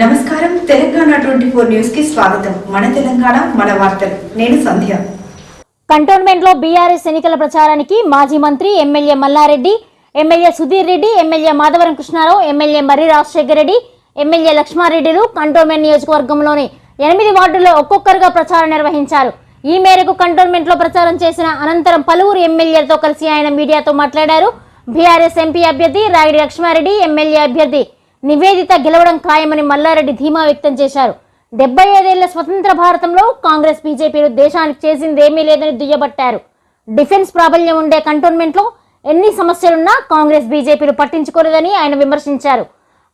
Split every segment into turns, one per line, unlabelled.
నమస్కారం. Telangana twenty four న్యూస్కి స్వాగతం. మన తెలంగాణ మన వార్తలు. నేను సంధ్య.
కంటోన్మెంట్లో బీఆర్ఎస్ ఎన్నికల ప్రచారానికి మాజీ మంత్రి MLA Malla Reddy MLA Sudheer Reddy MLA Madhavaram Krishna Rao MLA Marri Rajasekhara Reddy MLA లక్ష్మారెడ్డిలు cantonment నియోజకవర్గంలోని ఎనిమిది వార్డుల్లో ఒక్కొక్కరుగా ప్రచారం నిర్వహించారు. ఈ మేరకు కంటోన్మెంట్లో ప్రచారం చేసిన అనంతరం పలువురు ఎమ్మెల్యేలతో కలిసి ఆయన మీడియాతో మాట్లాడారు. బీఆర్ఎస్ ఎంపీ అభ్యర్థి రాగిడి లక్ష్మారెడ్డి ఎమ్మెల్యే అభ్యర్థి నివేదిత గెలవడం ఖాయమని మల్లారెడ్డి ధీమా వ్యక్తం చేశారు. డెబ్బై ఐదేళ్ళ స్వతంత్ర భారతంలో కాంగ్రెస్ బీజేపీలు దేశానికి చేసింది ఏమీ లేదని దుయ్యబట్టారు. డిఫెన్స్ ప్రాబల్యం ఉండే కంటోన్మెంట్లో ఎన్ని సమస్యలున్నా కాంగ్రెస్ బీజేపీలు పట్టించుకోలేదని ఆయన విమర్శించారు.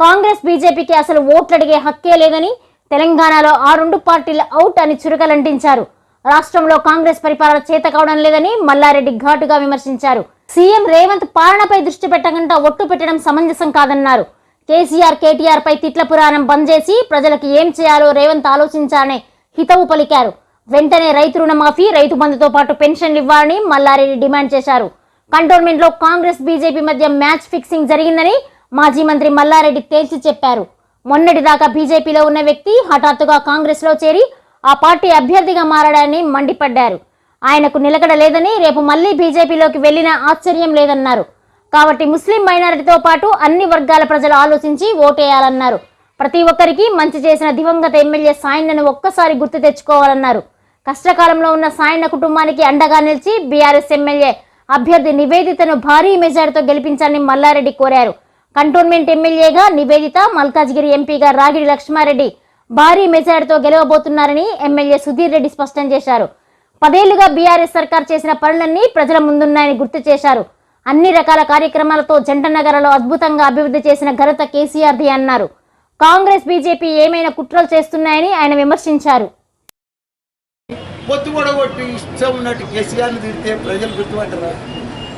కాంగ్రెస్ బీజేపీకి అసలు ఓట్లు అడిగే హక్కే లేదని తెలంగాణలో ఆ రెండు పార్టీలు అవుట్ అని చురకలంటించారు. రాష్ట్రంలో కాంగ్రెస్ పరిపాలన చేత కావడం లేదని మల్లారెడ్డి ఘాటుగా విమర్శించారు. సీఎం రేవంత్ పాలనపై దృష్టి పెట్టకుండా ఒట్టు పెట్టడం సమంజసం కాదన్నారు. కేసీఆర్ కేటీఆర్ పై తిట్ల పురాణం బంద్ చేసి ప్రజలకు ఏం చేయాలో రేవంత్ ఆలోచించాలని హితవు పలికారు. వెంటనే రైతు రుణమాఫీ రైతు బంధుతో పాటు పెన్షన్లు ఇవ్వాలని మల్లారెడ్డి డిమాండ్ చేశారు. కంటోన్మెంట్లో కాంగ్రెస్ బీజేపీ మధ్య మ్యాచ్ ఫిక్సింగ్ జరిగిందని మాజీ మంత్రి మల్లారెడ్డి తేల్చి చెప్పారు. మొన్నటిదాకా బీజేపీలో ఉన్న వ్యక్తి హఠాత్తుగా కాంగ్రెస్లో చేరి ఆ పార్టీ అభ్యర్థిగా మారడాన్ని మండిపడ్డారు. ఆయనకు నిలకడ లేదని రేపు మళ్ళీ బీజేపీలోకి వెళ్ళినా ఆశ్చర్యం లేదన్నారు. కాబట్టి ముస్లిం మైనారిటీతో పాటు అన్ని వర్గాల ప్రజలు ఆలోచించి ఓటేయాలన్నారు. ప్రతి ఒక్కరికి మంచి చేసిన దివంగత ఎమ్మెల్యే సాయన్నను ఒక్కసారి గుర్తు తెచ్చుకోవాలన్నారు. కష్టకాలంలో ఉన్న సాయన్న కుటుంబానికి అండగా నిలిచి బీఆర్ఎస్ ఎమ్మెల్యే అభ్యర్థి నివేదితను భారీ మెజార్టీతో గెలిపించాలని మల్లారెడ్డి కోరారు. కంటోన్మెంట్ ఎమ్మెల్యేగా నివేదిత మల్కాజ్గిరి ఎంపీగా రాగిడి లక్ష్మారెడ్డి భారీ మెజార్టీతో గెలవబోతున్నారని ఎమ్మెల్యే సుధీర్ రెడ్డి స్పష్టం చేశారు. పదేళ్ళుగా బీఆర్ఎస్ సర్కార్ చేసిన పనులన్నీ ప్రజల ముందున్నాయని గుర్తు చేశారు. అన్ని రకాల కార్యక్రమాలతో జంట నగరాలు అద్భుతంగా అభివృద్ధి చేసిన ఘనత కేసీఆర్ది అన్నారు. కాంగ్రెస్ బీజేపీ ఏమైనా కుట్రలు చేస్తున్నాయని ఆయన విమర్శించారు.
పొత్తు ఇష్టం ఉన్నట్టు కేసీఆర్ని తిడితే ప్రజలు గుర్తుపట్టరా?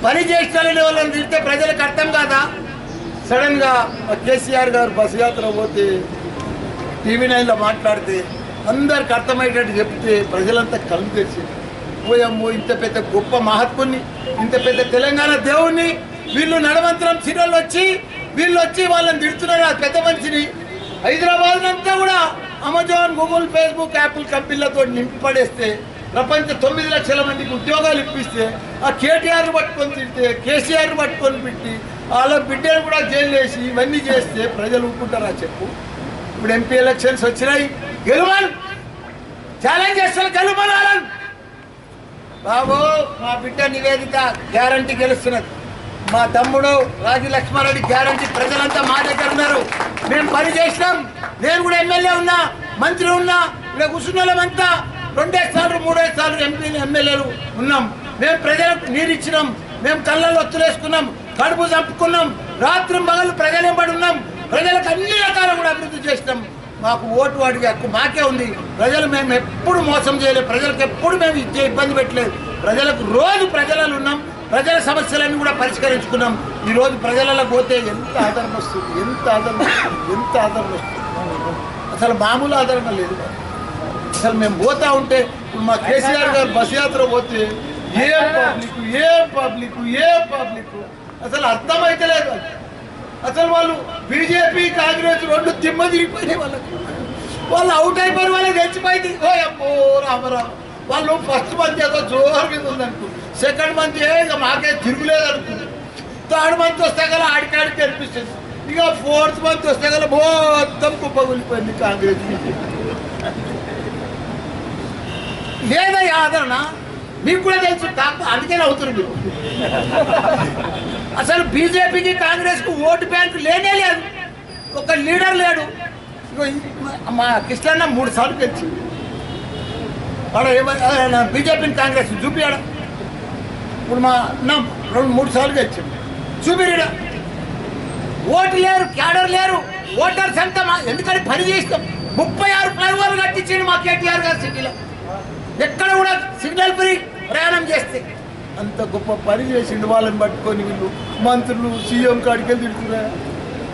పని చేస్తారని వాళ్ళని తిడితే ప్రజలకు అర్థం కాదా? సడన్గా కేసీఆర్ గారు బస్ యాత్ర పోతే టీవీ నైన్లో మాట్లాడితే అందరికి అర్థమయ్యేటట్టు చెప్తే ప్రజలంతా కళ్ళు తెచ్చింది పోయమ్మో ఇంత పెద్ద గొప్ప మహాత్ముని ఇంత పెద్ద తెలంగాణ దేవుణ్ణి వీళ్ళు నడవంతరం చీరలు వచ్చి వీళ్ళు వచ్చి వాళ్ళని తిడుతున్నారు ఆ పెద్ద మనిషిని. హైదరాబాద్ అంతా కూడా అమెజాన్ గూగుల్ ఫేస్బుక్ యాపిల్ కంపెనీలతో నింపి పడేస్తే ప్రపంచ తొమ్మిది లక్షల మందికి ఉద్యోగాలు ఇప్పిస్తే ఆ కేటీఆర్ పట్టుకొని తిడితే కేసీఆర్ పట్టుకొని పెట్టి వాళ్ళ బిడ్డలు కూడా జైలు వేసి ఇవన్నీ చేస్తే ప్రజలు ఊరుకుంటారా చెప్పు? ఇప్పుడు ఎంపీ ఎలక్షన్స్ వచ్చినాయి. గెలువన్ ఛాలెంజ్ చేస్తారు గెలువన్ బాబు మా బిడ్డ నివేదిక గ్యారంటీ గెలుస్తున్నది. మా తమ్ముడు రాజు లక్ష్మారెడ్డి గ్యారంటీ ప్రజలంతా మా దగ్గర ఉన్నారు. మేము పని చేసినాం. నేను కూడా ఎమ్మెల్యే ఉన్నా మంత్రి ఉన్నా ఇక్కడ కూర్చున్నోళ్ళమంతా రెండే సార్లు మూడే సార్లు ఎంపీలు ఎమ్మెల్యేలు ఉన్నాం. మేము ప్రజలకు నీరు ఇచ్చినాం. మేము కళ్ళల్లో ఒత్తులేసుకున్నాం కడుపు చంపుకున్నాం. రాత్రి మగలు ప్రజలు పడి ఉన్నాం. ప్రజలకు అన్ని రకాలు కూడా అభివృద్ధి చేసినాం. మాకు ఓటు వాడి హక్కు మాకే ఉంది. ప్రజలు మేము ఎప్పుడు మోసం చేయలేదు. ప్రజలకు ఎప్పుడు మేము ఇచ్చే ఇబ్బంది పెట్టలేదు. ప్రజలకు రోజు ప్రజలలో ఉన్నాం. ప్రజల సమస్యలన్నీ కూడా పరిష్కరించుకున్నాం. ఈ రోజు ప్రజలలో పోతే ఎంత ఆదరణ వస్తుంది? ఎంత ఆదరణ ఎంత ఆదరణ వస్తుంది? అసలు మామూలు ఆదరణ లేదు. అసలు మేము పోతా ఉంటే ఇప్పుడు మా కేసీఆర్ గారు బస్ యాత్ర పోతే ఏ పబ్లిక్ ఏ పబ్లిక్ ఏ పబ్లిక్? అసలు అర్థమైతే లేదు అసలు వాళ్ళు బీజేపీ కాంగ్రెస్ రెండు తిమ్మ తిరిగిపోయినాయి వాళ్ళకి. వాళ్ళు అవుట్ అయిపోయిన వాళ్ళకి తెచ్చిపోయింది ఓ అమ్మో రామరావు. వాళ్ళు ఫస్ట్ మంత్ ఏదో జోహర్ మీద ఉందనుకో. సెకండ్ మంత్ ఏ ఇక మాకే తిరుగులేదు అనుకుంది థర్డ్ మంత్ వస్తే కదా ఆడికాడికి కనిపిస్తుంది ఇక ఫోర్త్ మంత్ వస్తే కదా మొత్తం కుప్పగులిపోయింది కాంగ్రెస్ లేదా ఆదరణ? మీకు కూడా తెలుసు కాకపోతే అందుకే అవుతుంది మీరు. అసలు బీజేపీకి కాంగ్రెస్కు ఓటు బ్యాంకు లేనే లేదు. ఒక లీడర్ లేడు. మా కృష్ణన్న మూడు సార్లు గెలిచింది వాడు బీజేపీని కాంగ్రెస్ చూపించాడు ఇప్పుడు మా అన్న రెండు మూడు సార్లు గెలిచింది చూపిరిడా ఓటు లేరు క్యాడర్ లేరు. ఓటర్స్ అంతా మా ఎందుకని పని చేస్తాం ముప్పై ఆరు ఫ్లైఓవర్లు కట్టించింది మా కేటీఆర్ గారు సిటీలో. ఎక్కడ కూడా సిగ్నల్ ఫ్రీ ప్రయాణం చేస్తే. అంత గొప్ప పని చేసిండు వాళ్ళని పట్టుకొని వీళ్ళు. మంత్రులు సీఎం కాడికి వెళ్ళి తిడుతున్నారు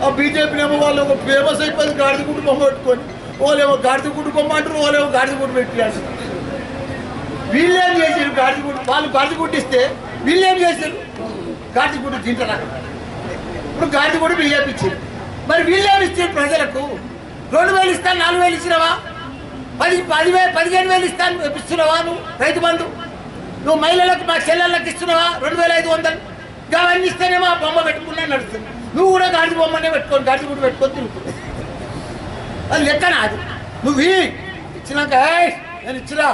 ఆ బీజేపీ ఏమో వాళ్ళు ఒక ఫేమస్ అయిపోయింది గాడిద కుటుంబం పట్టుకొని వాళ్ళేమో గాడిద కుటుంబం అంటారు వాళ్ళేమో గాడిద గుడ్డు పెట్టి వీళ్ళేం చేశారు గాడిద గుడ్డు వాళ్ళు గాడిద గుడ్డిస్తే వీళ్ళేం చేశారు గాడిద గుడ్డు తింటారా? ఇప్పుడు గాడిద గుడ్డు బీజేపీ ఇచ్చింది మరి వీళ్ళేమి ఇచ్చారు ప్రజలకు? రెండు వేలు ఇస్తాను నాలుగు వేలు ఇచ్చినావా? పది పదివే పదిహేను వేలు ఇస్తాను ఇస్తున్నావా నువ్వు రైతు బంధు? నువ్వు మహిళలకు మా చెల్లెళ్ళకి ఇస్తున్నావా? రెండు వేల ఐదు వందలు. ఇంకా అవన్నీ ఇస్తేనేమో ఆ బొమ్మ పెట్టుకున్నా నడుస్తుంది. నువ్వు కూడా గాడి బొమ్మనే పెట్టుకొని గాడి కూడా పెట్టుకొని తిరుగుతుంది అది లెక్కన అది నువ్వు ఇచ్చినాక నేను ఇచ్చినా.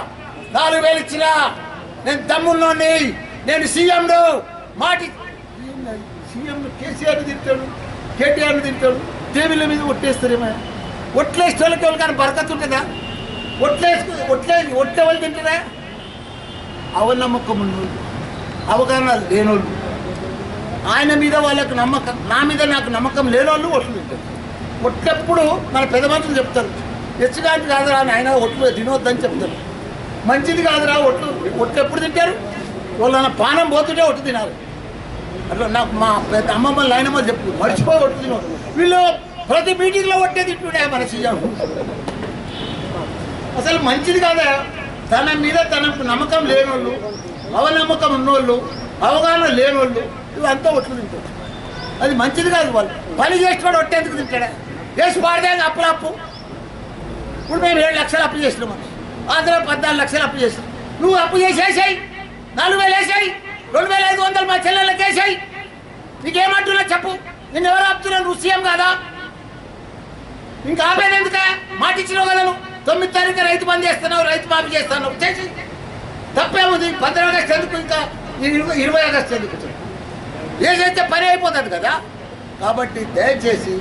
నాలుగు వేలు ఇచ్చినా. నేను తమ్ముళ్ళని నేను సీఎంను. మాటి సీఎం కేసీఆర్ తింటాడు కేటీఆర్ని తింటాడు టేబుల్ మీద ఒట్టేస్తారేమో ఒట్లేసే వాళ్ళకి ఎవరికైనా బరకత్ ఉంటుందా? ఒట్లేసుకు ఒట్లే ఒట్లే వాళ్ళు తింటారా? అవనమ్మకం ఉన్నోళ్ళు అవగాహన లేనోళ్ళు. ఆయన మీద వాళ్ళకు నమ్మకం నా మీద నాకు నమ్మకం లేనోళ్ళు ఒట్లు తింటారు ఒట్లెప్పుడు మన పెద్ద మనుషులు చెప్తారు హెచ్చుగాంటి కాదురా ఆయన ఒట్లు తినొద్దని చెప్తారు. మంచిది కాదురా ఒట్లు ఒట్లు ఎప్పుడు తింటారు? వాళ్ళ పానం పోతుంటే ఒట్టు తినాలి. అట్లా నాకు మా పెద్ద అమ్మమ్మ నాయనమ్మ చెప్పు మర్చిపోయి ఒట్టు తినవద్దు వీళ్ళు ప్రతి మీటింగ్లో ఒట్టే తింటుండే మన సీఎం. అసలు మంచిది కాదా? తన మీద తనకు నమ్మకం లేనోళ్ళు అవనమ్మకం ఉన్నోళ్ళు అవగాహన లేనోళ్ళు ఇవంతా ఒట్లు తింటారు. అది మంచిది కాదు వాళ్ళు. పని చేసినాడు ఒట్టేందుకు తింటాడా? వేసి పాడితే అప్పులు అప్పు. ఇప్పుడు మేము ఏడు లక్షలు అప్పు చేసినాం ఆంధ్ర పద్నాలుగు లక్షలు అప్పు చేసినాం. నువ్వు అప్పు చేసేసాయి. నాలుగు వేలు వేసాయి. రెండు వేల ఐదు వందలు మా చెల్లెళ్ళకి వేసాయి. నీకేమంటున్నా చెప్పు. నిన్ను ఎవరు ఆపుతున్నావు నువ్వు సీఎం కాదా? ఇంకా ఆపేది ఎందుక? మాట ఇచ్చినావు కదా నువ్వు. తొమ్మిది తారీఖు రైతు బంద్ చేస్తున్నావు రైతు మాఫీ చేస్తాను చేసి తప్పేముంది పంద్రహ ఆగస్టు ఎందుకు ఇంకా ఇరవై ఆగస్టు ఎందుకు ఏదైతే పని అయిపోతుంది కదా. కాబట్టి దయచేసి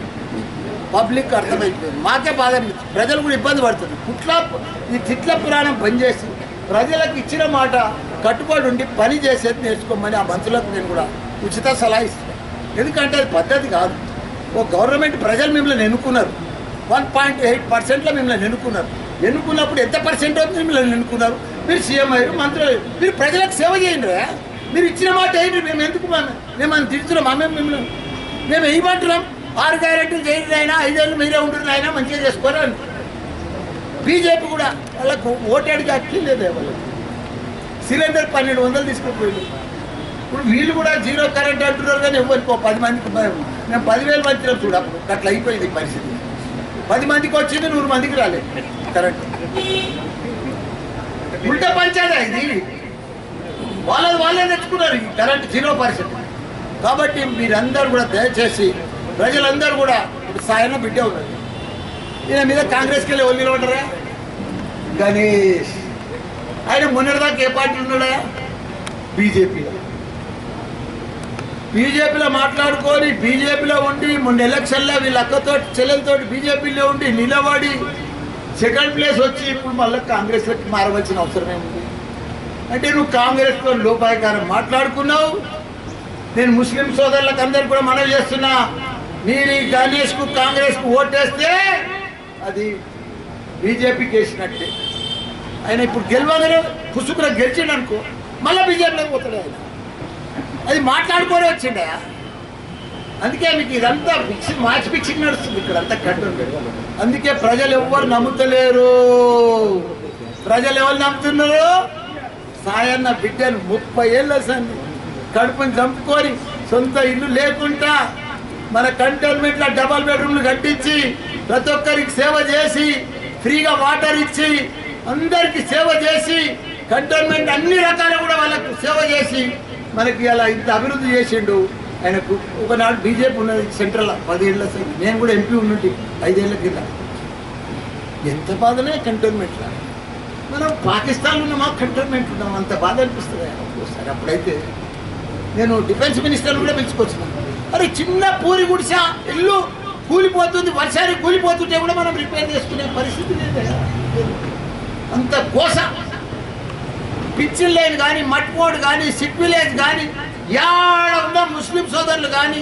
పబ్లిక్ అర్థమైపోయింది. మాకే బాధ ప్రజలు కూడా ఇబ్బంది పడుతుంది కుట్ల ఈ తిట్ల పురాణం పనిచేసి ప్రజలకు ఇచ్చిన మాట కట్టుబడి ఉండి పని చేసేది నేర్చుకోమని ఆ మంత్రులకు నేను కూడా ఉచిత సలహా ఇస్తున్నాను. ఎందుకంటే అది పద్ధతి కాదు. ఓ గవర్నమెంట్ ప్రజలు మిమ్మల్ని ఎన్నుకున్నారు. వన్ పాయింట్ ఎయిట్ పర్సెంట్లో మిమ్మల్ని ఎన్నుకున్నారు. ఎన్నుకున్నప్పుడు ఎంత పర్సెంట్ అవుతుంది మిమ్మల్ని ఎన్నుకున్నారు? మీరు సీఎం అయ్యారు మంత్రి అయ్యారు. మీరు ప్రజలకు సేవ చేయండి రా. మీరు ఇచ్చిన మాట ఏంటి? మేము ఎందుకు మా- మేము మనం తిడుతున్నాం మేము మిమ్మల్ని మేము వేయమంటున్నాం ఆరు గ్యారెంటీలు చేయండి అయినా ఐదేళ్ళు మీరే ఉంటుంది అయినా మంచిగా చేసుకోరా బీజేపీ కూడా వాళ్ళకు ఓటేడికి అక్కి వాళ్ళకి సిలిండర్ పన్నెండు వందలు తీసుకుపోయింది. ఇప్పుడు వీళ్ళు కూడా జీరో కరెంట్ అంటున్నారు కానీ ఎవరికి పది మందికి మేము పదివేల మందిలో చూడప్పుడు అట్లా అయిపోయింది పరిస్థితి. పది మందికి వచ్చింది నూరు మందికి రాలేదు. కరెంట్ ఉంటే పంచాదా ఇది. వాళ్ళది వాళ్ళే తెచ్చుకున్నారు ఈ కరెంట్ జీరో పర్సెంట్ కాబట్టి మీరందరూ కూడా దయచేసి ప్రజలందరూ కూడా ఇప్పుడు సాయన బిడ్డ ఉన్నారు. ఈయన మీద కాంగ్రెస్కి వెళ్ళి ఎవరు నిలబడ్డరా? గణేష్. ఆయన మొన్నటిదాకా ఏ పార్టీ ఉన్నాడా? బీజేపీలో. బీజేపీలో మాట్లాడుకొని బీజేపీలో ఉండి మొన్న ఎలక్షన్లో వీళ్ళ అక్కతో చెల్లెలతో బీజేపీలో ఉండి నిలబడి సెకండ్ ప్లేస్ వచ్చి ఇప్పుడు మళ్ళీ కాంగ్రెస్లోకి మారవలసిన అవసరం ఏముంది? అంటే నువ్వు కాంగ్రెస్తో లోపాయకారం మాట్లాడుకున్నావు. నేను ముస్లిం సోదరులకు అందరు కూడా మనవి చేస్తున్నా. మీరు ఈ గణేష్కు కాంగ్రెస్కు ఓటేస్తే అది బీజేపీకి వేసినట్టే ఆయన ఇప్పుడు గెలవగానే కుసుకురా గెలిచిండనుకో మళ్ళీ బీజేపీలోకి పోతాడు ఆయన. అది మాట్లాడుకొని వచ్చిండ. అందుకే మీకు ఇదంతా పిక్చింగ్ మార్చి పిక్చింగ్ నడుస్తుంది ఇక్కడ అంతా కట్టు అందుకే ప్రజలు ఎవ్వరు నమ్ముతలేరు. ప్రజలు ఎవరు నమ్ముతున్నారు? సాయన్న బిడ్డను ముప్పై ఏళ్ళ సంది కడుపుని చంపుకొని సొంత ఇల్లు లేకుండా మన కంటోన్మెంట్లో డబల్ బెడ్రూమ్లు కట్టించి ప్రతి ఒక్కరికి సేవ చేసి ఫ్రీగా వాటర్ ఇచ్చి అందరికి సేవ చేసి కంటోన్మెంట్ అన్ని రకాలు కూడా వాళ్ళకు సేవ చేసి మనకి అలా ఇంత అభివృద్ధి చేసిండు. ఆయనకు ఒకనాడు బీజేపీ ఉన్నది సెంట్రల్ పదేళ్ళ సైడ్. నేను కూడా ఎంపీ ఉన్నట్టు ఐదేళ్ళ కింద. ఎంత బాధనే కంటోన్మెంట్లో మనం పాకిస్తాన్లో ఉన్నామా కంటోన్మెంట్ ఉన్నాం అంత బాధ అనిపిస్తుంది. ఒక్కోసారి అప్పుడైతే నేను డిఫెన్స్ మినిస్టర్ని కూడా పిలుచుకొచ్చిన. అరే చిన్న పూరి గుడిసా ఇల్లు కూలిపోతుంది. వర్షానికి కూలిపోతుంటే కూడా మనం రిపేర్ చేసుకునే పరిస్థితి లేదు అంత కోస పిచ్చిల్ లేని కానీ మట్పోడు కానీ సిట్ విలేజ్ కానీ యాడ ఉన్న ముస్లిం సోదరులు కానీ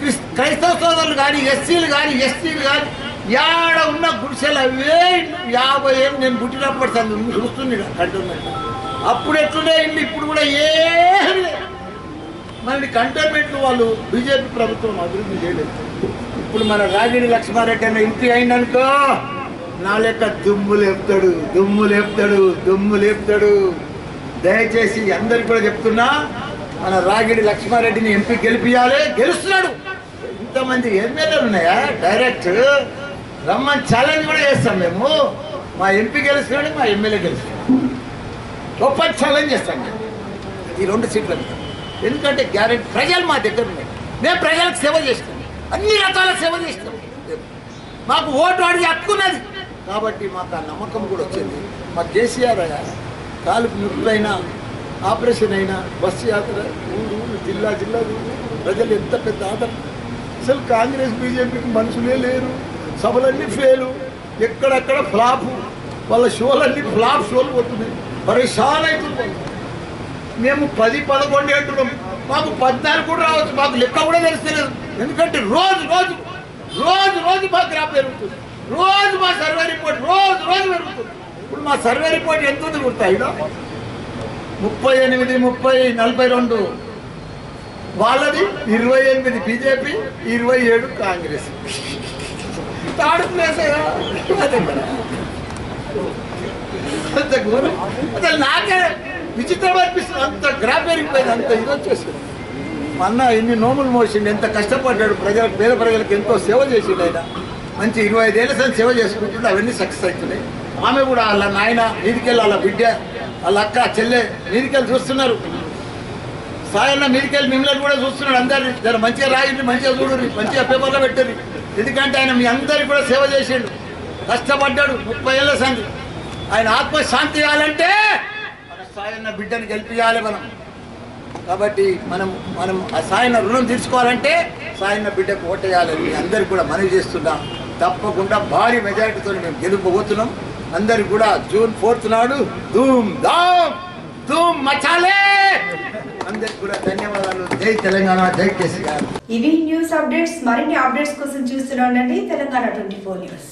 క్రిస్ క్రైస్తవ సోదరులు కానీ ఎస్సీలు కానీ ఎస్టీలు కానీ యాడ ఉన్న గుడిసెలు అవే యాభై ఏళ్ళు నేను పుట్టినప్పటి సంది చూస్తుంది కంటోన్మెంట్. అప్పుడు ఎట్లునే ఇల్లు ఇప్పుడు కూడా ఏం మళ్ళీ కంటోన్మెంట్లు వాళ్ళు బీజేపీ ప్రభుత్వం అభివృద్ధి చేయలేదు. ఇప్పుడు మన రాగిడి లక్ష్మారెడ్డి అన్న ఇంటి అయిందనుకో నా లెక్క దుమ్ము లేపుతాడు దుమ్ము లేపుతాడు దుమ్ము లేపుతాడు. దయచేసి అందరికి కూడా చెప్తున్నా మన రాగిడి లక్ష్మారెడ్డిని ఎంపీ గెలిపియాలి. గెలుస్తున్నాడు. ఇంతమంది ఎమ్మెల్యేలు ఉన్నాయా? డైరెక్ట్ రమ్మని ఛాలెంజ్ కూడా చేస్తాం మేము. మా ఎంపీ గెలుస్తున్నాడు మా ఎమ్మెల్యే గెలుస్తున్నాడు. గొప్ప ఛాలెంజ్ చేస్తాం మేము. ఈ రెండు సీట్లు ఎందుకంటే గ్యారెంటీ ప్రజలు మా దగ్గర ఉన్నాయి. మేము ప్రజలకు సేవ చేస్తాం. అన్ని రకాల సేవ చేస్తాం. మాకు ఓటు అడిగి హక్కున్నది కాబట్టి మాకు ఆ నమ్మకం కూడా వచ్చింది. మా కేసీఆర్ కాలుపు నొప్పులైనా ఆపరేషన్ అయినా బస్సు యాత్ర ఊరు ఊరు జిల్లా జిల్లా ప్రజలు ఎంత పెద్ద ఆదరణ. అసలు కాంగ్రెస్ బీజేపీకి మనుషులే లేరు సభలన్నీ ఫెయిలు ఎక్కడెక్కడ ఫ్లాప్ వాళ్ళ షోలన్నీ ఫ్లాప్ షోలు పోతున్నాయి పరిశాన్ అవుతుంది మేము పది పదకొండు అంటున్నాం. మాకు పద్నాలుగు కూడా రావచ్చు మాకు లెక్క కూడా తెలుస్తలేదు. ఎందుకంటే రోజు రోజు రోజు రోజు మా గ్రాఫ్ పెరుగుతుంది. రోజు మా సర్వే రిపోర్ట్ రోజు రోజు పెరుగుతుంది. ఇప్పుడు మా సర్వే రిపోర్ట్ ఎంత ఉంది గుర్తాయిలో ముప్పై ఎనిమిది ముప్పై నలభై రెండు. వాళ్ళది ఇరవై ఎనిమిది బీజేపీ ఇరవై ఏడు కాంగ్రెస్. థర్డ్ ప్లేస్ అదే అంత ఘోరం. అసలు నాకే విచిత్రం అనిపిస్తుంది. అంత గ్రాఫ్ పెరిగిపోయింది అంత ఇది వచ్చేసింది. మా అన్న ఎన్ని నోములు మోసిండు ఎంత కష్టపడ్డాడు. ప్రజలకు పేద ప్రజలకు ఎంతో సేవ చేసిండు ఆయన. మంచి ఇరవై ఐదేళ్ళ సార్ సేవ చేసుకుంటుంటే అవన్నీ సక్సెస్ అవుతున్నాయి. ఆమె కూడా వాళ్ళ నాయన మీదికెళ్ళి వాళ్ళ బిడ్డ వాళ్ళ అక్క చెల్లె మీదికెళ్ళి చూస్తున్నారు. సాయన్న మీదికెళ్ళి మిమ్మల్ని కూడా చూస్తున్నాడు అందరినీ. దాన్ని మంచిగా రాయండి మంచిగా చూడండి మంచిగా పేపర్లో పెట్టండి. ఎందుకంటే ఆయన మీ అందరికి కూడా సేవ చేసిండు. కష్టపడ్డాడు ముప్పై ఏళ్ళ సంగతి. ఆయన ఆత్మ శాంతి ఇవ్వాలంటే మన సాయన్న బిడ్డను గెలిపించాలి మనం. కాబట్టి మనం మనం ఆ సాయన్న రుణం తీర్చుకోవాలంటే సాయన్న బిడ్డకు ఓటేయాలని మీ అందరికి కూడా మనవి చేస్తున్నాం. తప్పకుండా భారీ మెజారిటీతో మేము గెలుపబోతున్నాం. అందరు కూడా జూన్ ఫోర్త్ నాడు ధూమ్ ధామ్ ధూమ్ మచాలే! అందరికి కూడా ధన్యవాదాలు. జై తెలంగాణ జై కేసీఆర్.
ఇవి న్యూస్ అప్డేట్స్. మరిన్ని అప్డేట్స్ కోసం చూస్తున్నాండి తెలంగాణ ట్వంటీ ఫోర్ న్యూస్.